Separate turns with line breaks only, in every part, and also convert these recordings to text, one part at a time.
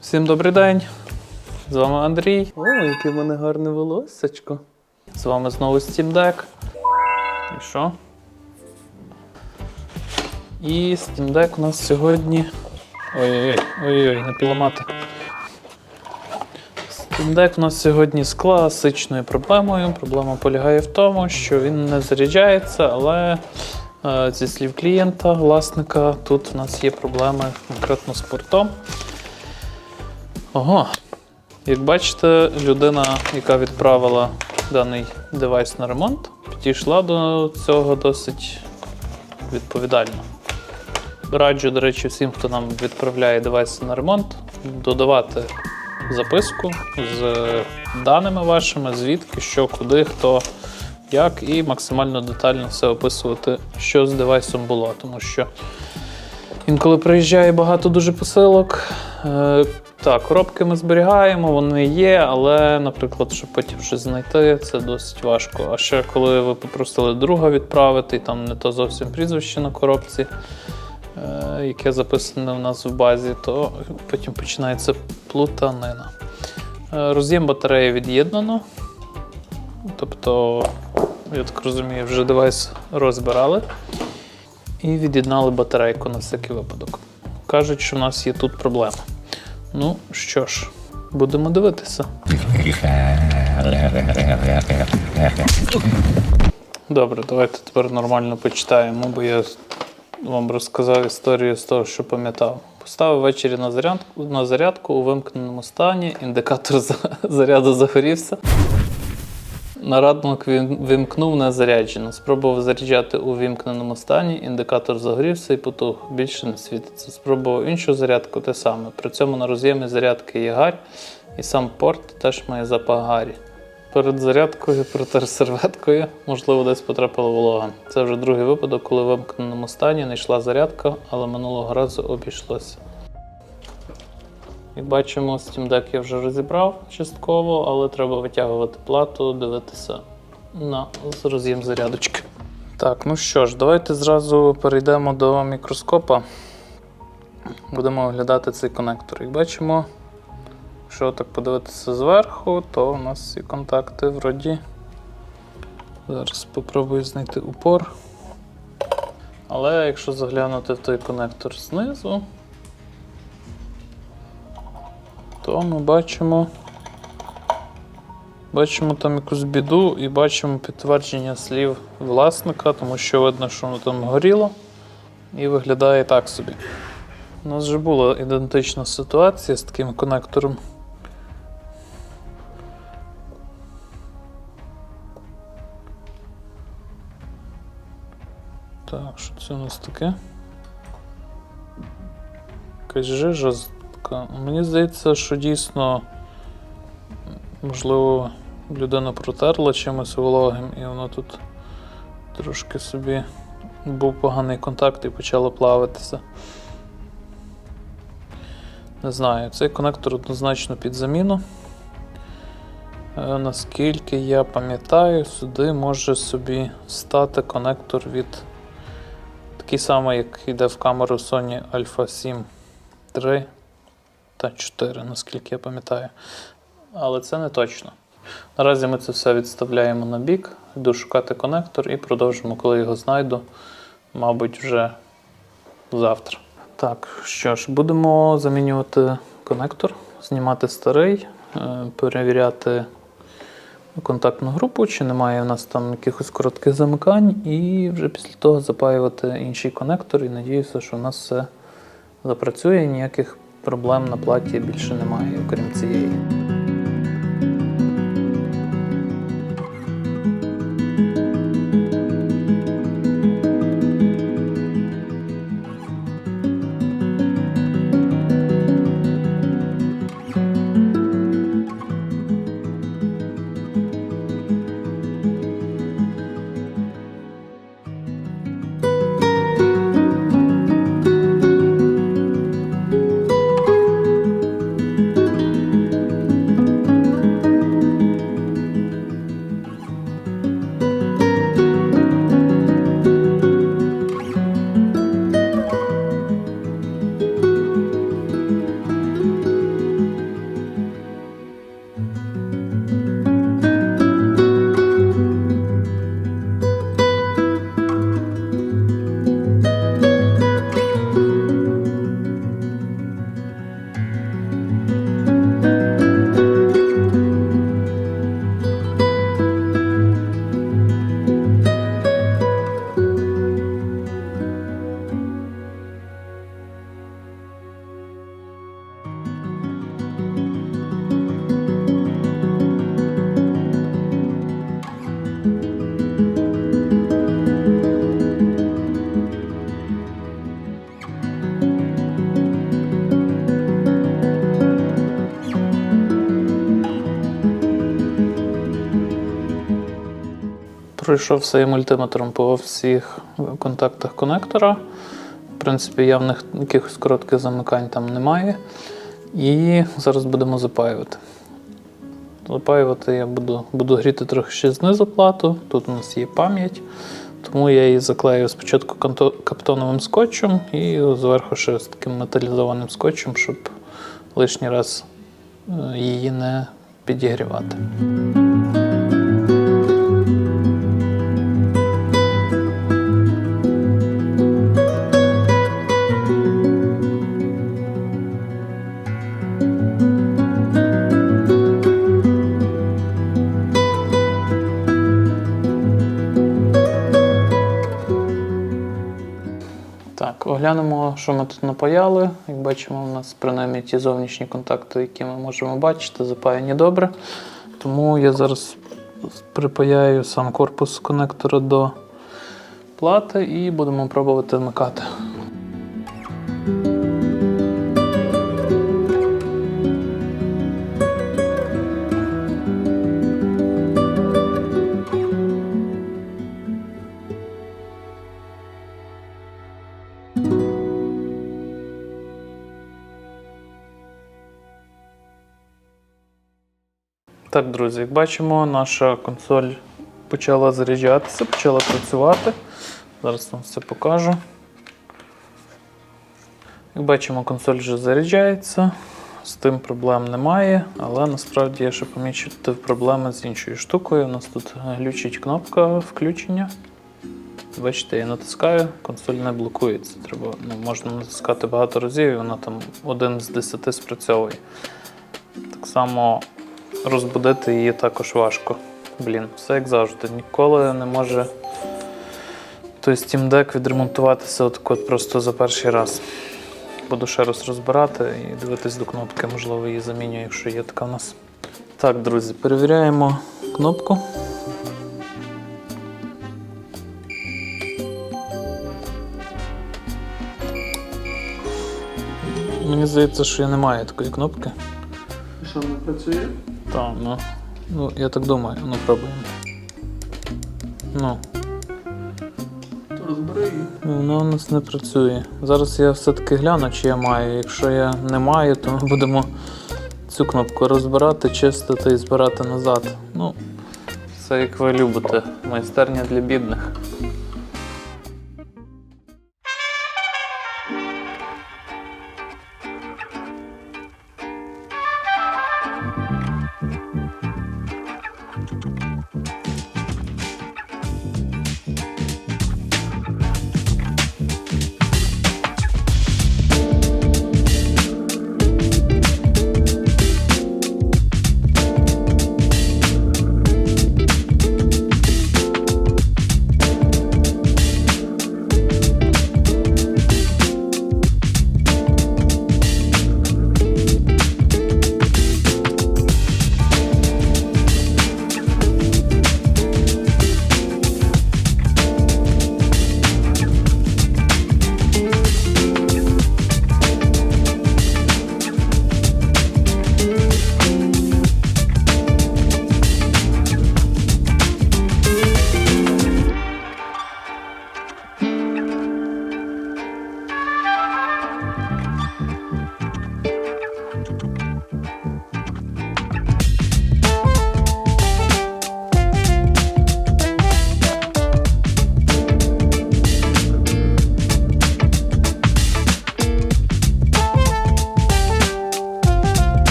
Всім добрий день. З вами Андрій. О, яке в мене гарне волоссячко. З вами знову Steam Deck. І що? І Steam Deck у нас сьогодні. Ой-ой-ой, ой-ой, не поламати. Steam Deck у нас сьогодні з класичною проблемою. Проблема полягає в тому, що він не заряджається, але е, зі слів клієнта, власника, тут у нас є проблеми конкретно з портом. Ого. Як бачите, людина, яка відправила даний девайс на ремонт, підійшла до цього досить відповідально. Раджу, до речі, всім, хто нам відправляє девайси на ремонт, додавати записку з даними вашими, звідки, що, куди, хто, як, і максимально детально все описувати, що з девайсом було. Тому що інколи приїжджає багато дуже посилок. Так, коробки ми зберігаємо, вони є, але, наприклад, щоб потім щось знайти, це досить важко. А ще коли ви попросили друга відправити, і там не то зовсім прізвище на коробці, е, яке записане у нас в базі, то потім починається плутанина. Е, роз'єм батареї від'єднано. Тобто, я так розумію, вже девайс розбирали і від'єднали батарейку на всякий випадок. Кажуть, що в нас є тут проблема. Ну що ж, будемо дивитися. Добре, давайте тепер нормально почитаємо, бо я вам розказав історію з того, що пам'ятав. Поставив ввечері на зарядку, на зарядку у вимкненому стані, індикатор заряду загорівся. На радник вимкнув незаряджено. Спробував заряджати у вімкненому стані, індикатор загорівся і потух, більше не світиться. Спробував іншу зарядку те саме. При цьому на роз'ємі зарядки є гарь, і сам порт теж має запах гарі. Перед зарядкою протер серветкою, можливо, десь потрапила волога. Це вже другий випадок, коли в вимкненому стані не йшла зарядка, але минулого разу обійшлося. Як бачимо, Steam Deck я вже розібрав частково, але треба витягувати плату, дивитися на роз'єм зарядочки. Так, ну що ж, давайте зразу перейдемо до мікроскопа. Будемо оглядати цей конектор. Як бачимо, якщо так подивитися зверху, то у нас всі контакти вроді. Зараз спробую знайти упор. Але якщо заглянути в той конектор знизу, то ми бачимо. Бачимо там якусь біду і бачимо підтвердження слів власника, тому що видно, що воно там горіло і виглядає так собі. У нас вже була ідентична ситуація з таким конектором. Так, що це у нас таке? Якась жижа така. Мені здається, що дійсно, можливо, людина протерла чимось вологим, і воно тут трошки собі був поганий контакт і почало плавитися. Не знаю, цей конектор однозначно під заміну. Е, Наскільки я пам'ятаю, сюди може собі стати конектор від такий самий, як йде в камеру Sony Alpha 7 3 та 4, наскільки я пам'ятаю. Але це не точно. Наразі ми це все відставляємо на бік, йду шукати конектор і продовжимо, коли його знайду, мабуть, вже завтра. Так, що ж, будемо замінювати конектор, знімати старий, е, перевіряти контактну групу, чи немає в нас там якихось коротких замикань, і вже після того запаювати інший конектор і надіюся, що у нас все запрацює, ніяких проблем на платі більше немає, окрім цієї. Пройшовся і мультиметром по всіх контактах конектора. В принципі, явних якихось коротких замикань там немає. І зараз будемо запаювати. Запаювати я буду, буду гріти трохи ще знизу плату. Тут у нас є пам'ять. Тому я її заклею спочатку каптоновим скотчем і зверху ще з таким металізованим скотчем, щоб лишній раз е, її не підігрівати. Так, оглянемо, що ми тут напаяли. Як бачимо, у нас принаймні ті зовнішні контакти, які ми можемо бачити, запаяні добре. Тому я зараз припаяю сам корпус конектора до плати і будемо пробувати вмикати. Так, друзі, як бачимо, наша консоль почала заряджатися, почала працювати. Зараз вам все покажу. Як бачимо, консоль вже заряджається, з тим проблем немає, але насправді я ще помічив проблеми з іншою штукою. У нас тут глючить кнопка включення. Бачите, я натискаю, консоль не блокується. Треба, ну, можна натискати багато разів, і вона там один з десяти спрацьовує. Так само розбудити її також важко. Блін, все як завжди. Ніколи не може той Steam Deck відремонтуватися от, от просто за перший раз. Буду ще раз розбирати і дивитись до кнопки, можливо, її заміню, якщо є така в нас. Так, друзі, перевіряємо кнопку. Мені здається, що я не маю такої кнопки.
Що не працює?
Так, ну. Ну, я так думаю, ну пробуємо. Ну,
То розбери
ну, воно у нас не працює. Зараз я все-таки гляну, чи я маю. Якщо я не маю, то ми будемо цю кнопку розбирати, чистити і збирати назад. Ну, це як ви любите. Майстерня для бідних.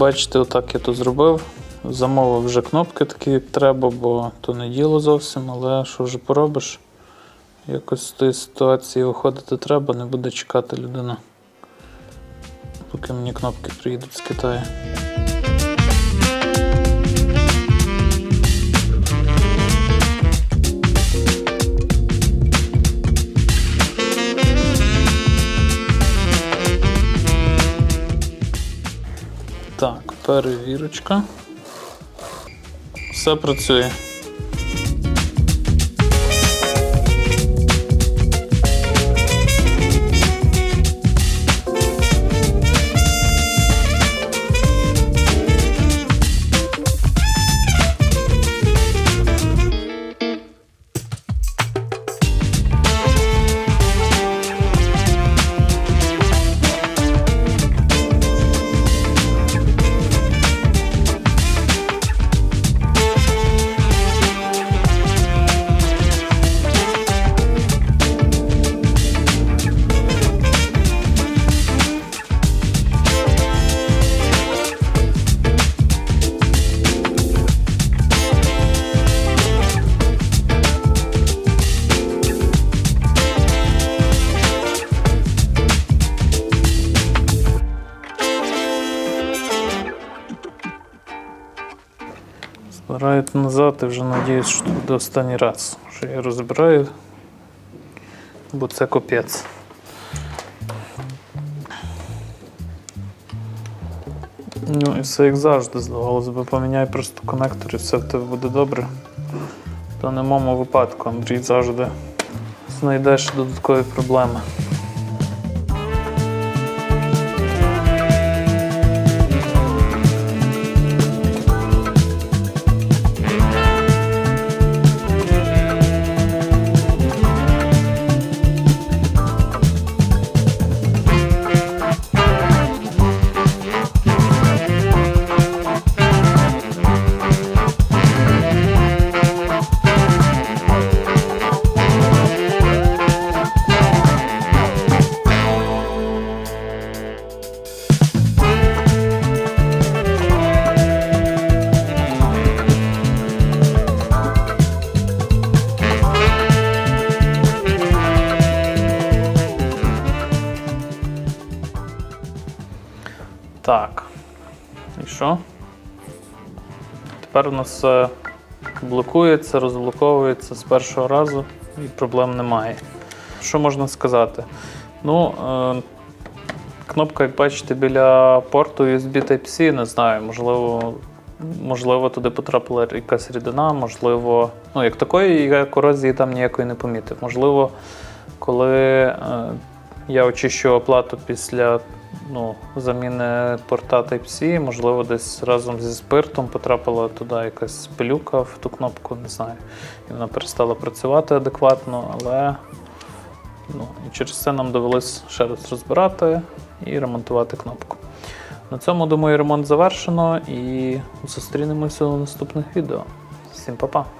Бачите, отак я тут зробив. Замовив вже кнопки такі, як треба, бо то не діло зовсім, але що вже поробиш? Якось з тої ситуації виходити треба, не буде чекати людина. Поки мені кнопки приїдуть з Китаю. Перевірочка. Все працює. Збирають назад і вже надіюсь, що буде останній раз, що я розбираю, бо це капець. Ну і все як завжди, здавалося б, поміняй просто конектор і все в тебе буде добре. Та не в моєму випадку, Андрій завжди знайдеш додаткові проблеми. Так. І що? Тепер у нас все блокується, розблоковується з першого разу і проблем немає. Що можна сказати? Ну, е, кнопка, як бачите, біля порту USB Type-C, не знаю, можливо, можливо, туди потрапила якась рідина, можливо, ну, як такої я корозії там ніякої не помітив. Можливо, коли е, я очищу оплату після ну, заміни порта Type-C, можливо, десь разом зі спиртом потрапила туди якась пилюка в ту кнопку, не знаю. І вона перестала працювати адекватно, але ну, і через це нам довелось ще раз розбирати і ремонтувати кнопку. На цьому, думаю, ремонт завершено і зустрінемося у наступних відео. Всім па-па!